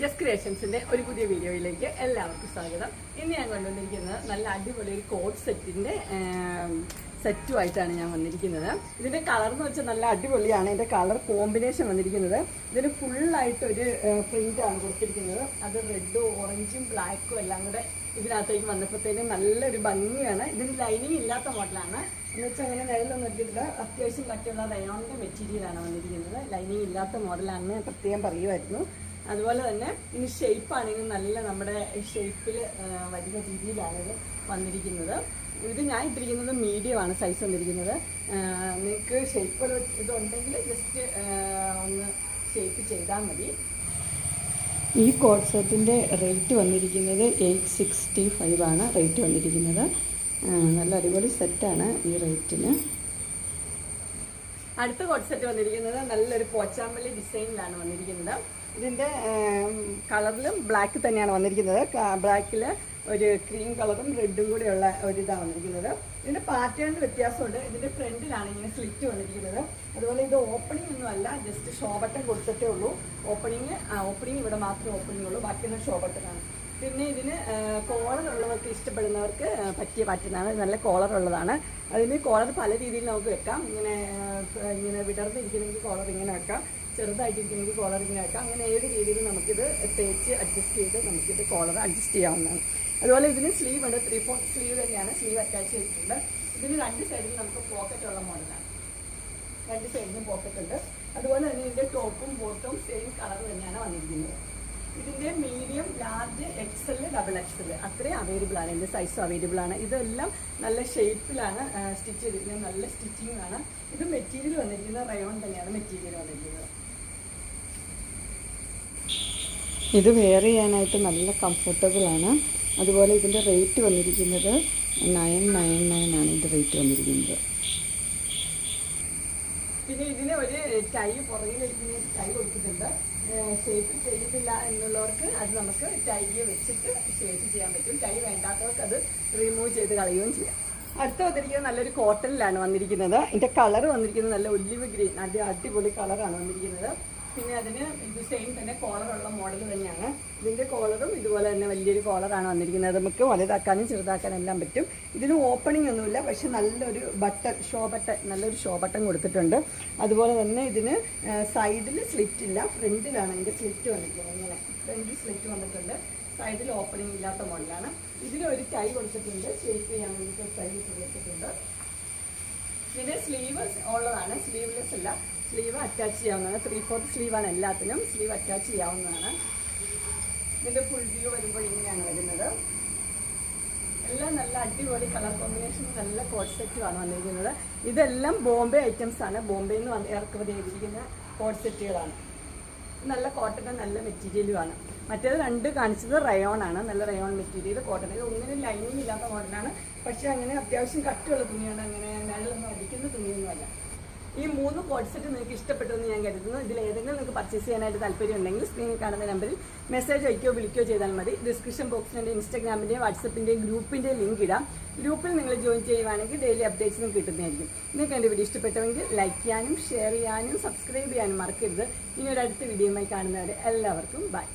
Just ക്രിയേഷൻസിന്റെ ഒരു പുതിയ വീഡിയോയിലേക്ക് എല്ലാവർക്കും സ്വാഗതം. ഇന്ന് ഞാൻ കൊണ്ടുവന്നിരിക്കുന്നത് നല്ല അടിപൊളി ഒരു കോഡ് സെറ്റിന്റെ സെറ്റുമായിട്ടാണ് ഞാൻ വന്നിരിക്കുന്നത്. ഇതിന്റെ കളർ എന്ന് വെച്ചാൽ നല്ല അടിപൊളിയാണ്. ഇതിന്റെ കളർ കോമ്പിനേഷൻ വന്നിരിക്കുന്നത്. ഇതിന് ഫുള്ളായിട്ട് ഒരു പ്രിന്റ് ആണ് കൊടുത്തിരിക്കുന്നത്. അത് റെഡും ഓറഞ്ചും ബ്ലാക്കും എല്ലാം കൂടെ ഇതിനകത്തേക്ക് വന്നപ്പോഴത്തേനും നല്ലൊരു ഭംഗിയാണ്. ഇതിന് ലൈനിങ് ഇല്ലാത്ത മോഡലാണ് എന്ന് വെച്ചാൽ അങ്ങനെ നിഴലൊന്നും ഇട്ടിട്ടില്ല അത്യാവശ്യം പറ്റുള്ള റയോണിന്റെ മെറ്റീരിയലാണ് വന്നിരിക്കുന്നത്. ലൈനിങ് ഇല്ലാത്ത മോഡലാണെന്ന് ഞാൻ പ്രത്യേകം പറയുമായിരുന്നു അതുപോലെ തന്നെ ഇനി ഷേപ്പ് ആണെങ്കിൽ നല്ല നമ്മുടെ ഷേപ്പിൽ വരുന്ന രീതിയിലാണ് ഇത് വന്നിരിക്കുന്നത്. ഇത് ഞാൻ ഇട്ടിരിക്കുന്നത് മീഡിയം ആണ് സൈസ് വന്നിരിക്കുന്നത്. നിങ്ങൾക്ക് ഷേപ്പ് ഇതുണ്ടെങ്കിൽ ജസ്റ്റ് ഒന്ന് ഷേപ്പ് ചെയ്താൽ മതി. ഈ കോഡ് റേറ്റ് വന്നിരിക്കുന്നത് എയ്റ്റ് സിക്സ്റ്റി ഫൈവ് ആണ് റേറ്റ് വന്നിരിക്കുന്നത്. നല്ല അടിപൊളി സെറ്റാണ് ഈ റേറ്റിന് അടുത്ത കോഡ് സെറ്റ് വന്നിരിക്കുന്നത് നല്ലൊരു പോച്ചാമ്പലി ഡിസൈനിലാണ് വന്നിരിക്കുന്നത്. ഇതിന്റെ കളറിലും ബ്ലാക്ക് തന്നെയാണ് വന്നിരിക്കുന്നത്. ബ്ലാക്കിൽ ഒരു ക്രീം കളറും റെഡും കൂടെയുള്ള ഒരു ഇതാണ് വന്നിരിക്കുന്നത് ഇതിന്റെ പാറ്റേണിൽ വ്യത്യാസമുണ്ട്. ഇതിന്റെ ഫ്രണ്ടിലാണ് ഇങ്ങനെ സ്ലിറ്റ് വന്നിരിക്കുന്നത്. അതുപോലെ ഇത് ഓപ്പണിംഗ് ഒന്നും അല്ല ജസ്റ്റ് ഷോബട്ടൺ കൊടുത്തിട്ടേ ഉള്ളൂ. ഓപ്പണിങ് ഓപ്പണിംഗ് ഇവിടെ മാത്രമേ ഓപ്പണിംഗ് ഉള്ളൂ. ബാക്കിയുള്ള ഷോ ബട്ടണാണ് പിന്നെ ഇതിന് കോളർ ഉള്ളവർക്ക് ഇഷ്ടപ്പെടുന്നവർക്ക് പറ്റിയ പാറ്റേണാണ് നല്ല കോളർ ഉള്ളതാണ്. അതിന് കോളർ പല രീതിയിൽ നമുക്ക് വെക്കാം. ഇങ്ങനെ ഇങ്ങനെ വിടർന്നിരിക്കുന്നെങ്കിൽ കോളർ ഇങ്ങനെ വെക്കാം. ചെറുതായിട്ടിരിക്കുന്നെങ്കിൽ കോളർ ഇങ്ങനെ വെക്കാം അങ്ങനെ ഏത് രീതിയിൽ നമുക്കിത് തേച്ച് അഡ്ജസ്റ്റ് ചെയ്ത് നമുക്കിത് കോളർ അഡ്ജസ്റ്റ് ചെയ്യാവുന്നതാണ്. അതുപോലെ ഇതിന് സ്ലീവ് ഉണ്ട്. ത്രീ ഫോർത്ത് സ്ലീവ് തന്നെയാണ്. സ്ലീവ് അറ്റാച്ച് ചെയ്തിട്ടുണ്ട്. ഇതിന് രണ്ട് സൈഡിൽ നമുക്ക് പോക്കറ്റ് ഉള്ള മോഡലാണ് രണ്ട് സൈഡിലും പോക്കറ്റ് ഉണ്ട്. അതുപോലെ തന്നെ ഇതിന്റെ ടോപ്പും ബോട്ടും സെയിം കളർ തന്നെയാണ് വന്നിരിക്കുന്നത്. ഇതിന്റെ medium large XL double XL അത്രയും അവൈലബിൾ ആണ്. എന്റെ സൈസും അവൈലബിൾ ആണ്. ഇതെല്ലാം നല്ല ഷേപ്പിലാണ് സ്റ്റിച്ച് ചെയ്തിരിക്കുന്നത്. നല്ല സ്റ്റിച്ചിങ് ആണ്. ഇത് മെറ്റീരിയൽ വന്നിരിക്കുന്നത് റയോൺ തന്നെയാണ് മെറ്റീരിയൽ വന്നിരിക്കുന്നത്. ഇത് വെയർ ചെയ്യാനായിട്ട് നല്ല കംഫർട്ടബിൾ ആണ്. അതുപോലെ ഇതിന്റെ റേറ്റ് വന്നിരിക്കുന്നത് നയൻ നയൻ നയൻ ആണ് ഇതിന്റെ റേറ്റ് വന്നിരിക്കുന്നത്. പിന്നെ ഇതിന് ഒരു ടൈ പുറകിലിരിക്കുന്ന ടൈ കൊടുത്തിട്ടുണ്ട്. ഷേപ്പ് ചെയ്തിട്ടില്ല എന്നുള്ളവർക്ക് അത് നമുക്ക് ടൈ വെച്ചിട്ട് ഷേപ്പ് ചെയ്യാൻ പറ്റും. ടൈ വേണ്ടാത്തവർക്ക് അത് റിമൂവ് ചെയ്ത് കളയുകയും ചെയ്യാം. അടുത്ത വന്നിരിക്കുന്നത് നല്ലൊരു കോട്ടണിലാണ് വന്നിരിക്കുന്നത്. ഇതിന്റെ കളർ വന്നിരിക്കുന്നത് നല്ല ഒലിവ് ഗ്രീൻ അടി അടിപൊളി കളറാണ് വന്നിരിക്കുന്നത്. പിന്നെ അതിന് ഇത് സെയിം തന്നെ കോളറുള്ള മോഡൽ തന്നെയാണ്. ഇതിന്റെ കോളറും ഇതുപോലെ തന്നെ വലിയൊരു കോളറാണ് വന്നിരിക്കുന്നത്. നമുക്ക് വലുതാക്കാനും ചെറുതാക്കാനും എല്ലാം പറ്റും. ഇതിന് ഓപ്പണിംഗ് ഒന്നുമില്ല പക്ഷെ നല്ലൊരു ബട്ടൺ ഷോ ബട്ടൺ നല്ലൊരു ഷോ ബട്ടൺ കൊടുത്തിട്ടുണ്ട്. അതുപോലെ തന്നെ ഇതിന് സൈഡിൽ സ്ലിറ്റ് ഇല്ല ഫ്രണ്ടിലാണ് ഇതിന്റെ സ്ലിറ്റ് വന്നിരിക്കുന്നത് ഇങ്ങനെ. ഫ്രണ്ടിൽ സ്ലിറ്റ് വന്നിട്ടുണ്ട്. സൈഡിൽ ഓപ്പണിംഗ് ഇല്ലാത്ത മോഡലാണ് ഇതിന് ഒരു ടൈ കൊടുത്തിട്ടുണ്ട്. ഷേപ്പ് ചെയ്യാൻ വേണ്ടിയിട്ട് ടൈ കൊടുത്തിട്ടുണ്ട്. ഇതിന്റെ സ്ലീവ് ഉള്ളതാണ്. സ്ലീവ്ലെസ് അല്ല. സ്ലീവ് അറ്റാച്ച് ചെയ്യാവുന്നതാണ്. ത്രീ ഫോർത്ത് സ്ലീവാണ് എല്ലാത്തിനും സ്ലീവ് അറ്റാച്ച് ചെയ്യാവുന്നതാണ്. ഇതിന്റെ ഫുൾ വ്യൂ വരുമ്പോൾ ഇങ്ങനെയാണ് വരുന്നത്. എല്ലാം നല്ല അടിപൊളി കളർ കോമ്പിനേഷൻ നല്ല കോഡ് സെറ്റുമാണ് വന്നിരിക്കുന്നത്. ഇതെല്ലാം ബോംബെ ഐറ്റംസ് ആണ്. ബോംബെയിൽ നിന്ന് വന്ന് ഇറക്കുമതി ചെയ്തിരിക്കുന്ന കോഡ് സെറ്റുകളാണ് നല്ല കോട്ടൺ നല്ല മെറ്റീരിയലുമാണ് മറ്റേത് രണ്ട് കാണിച്ചത് റയോൺ ആണ്. നല്ല റയോൺ മെറ്റീരിയൽ കോട്ടൺ ഇത് ഒന്നിനും ലൈനിങ് ഇല്ലാത്ത മോഡലാണ് പക്ഷേ അങ്ങനെ അത്യാവശ്യം കട്ടുള്ള തുണിയാണ്. അങ്ങനെ വെള്ളമൊന്നും അടിക്കുന്ന തുണിയൊന്നുമല്ല. ഈ മൂന്ന് കോഡ് സെറ്റ് നിങ്ങൾക്ക് ഇഷ്ടപ്പെട്ടെന്ന് ഞാൻ കരുതുന്നു. ഇതിൽ ഏതെങ്കിലും നിങ്ങൾക്ക് പർച്ചേസ് ചെയ്യാനായിട്ട് താല്പര്യം ഉണ്ടെങ്കിൽ സ്ക്രീനിൽ കാണുന്ന നമ്പറിൽ മെസ്സേജ് അയക്കോ വിളിക്കോ ചെയ്താൽ മതി. ഡിസ്ക്രിപ്ഷൻ ബോക്സിന്റെ ഇൻസ്റ്റാഗ്രാമിന്റെയും വാട്സപ്പിന്റെയും ഗ്രൂപ്പിന്റെയും ലിങ്ക് ഇടാം. ഗ്രൂപ്പിൽ നിങ്ങൾ ജോയിൻ ചെയ്യുവാണെങ്കിൽ ഡെയിലി അപ്ഡേറ്റ്സും കിട്ടുന്നതായിരിക്കും. നിങ്ങൾക്ക് എന്റെ വീഡിയോ ഇഷ്ടപ്പെട്ടെങ്കിൽ ലൈക്ക് ചെയ്യാനും ഷെയർ ചെയ്യാനും സബ്സ്ക്രൈബ് ചെയ്യാനും മറക്കരുത്. ഇനി ഒരു അടുത്ത വീഡിയോയുമായി കാണുന്നവരെ എല്ലാവർക്കും ബൈ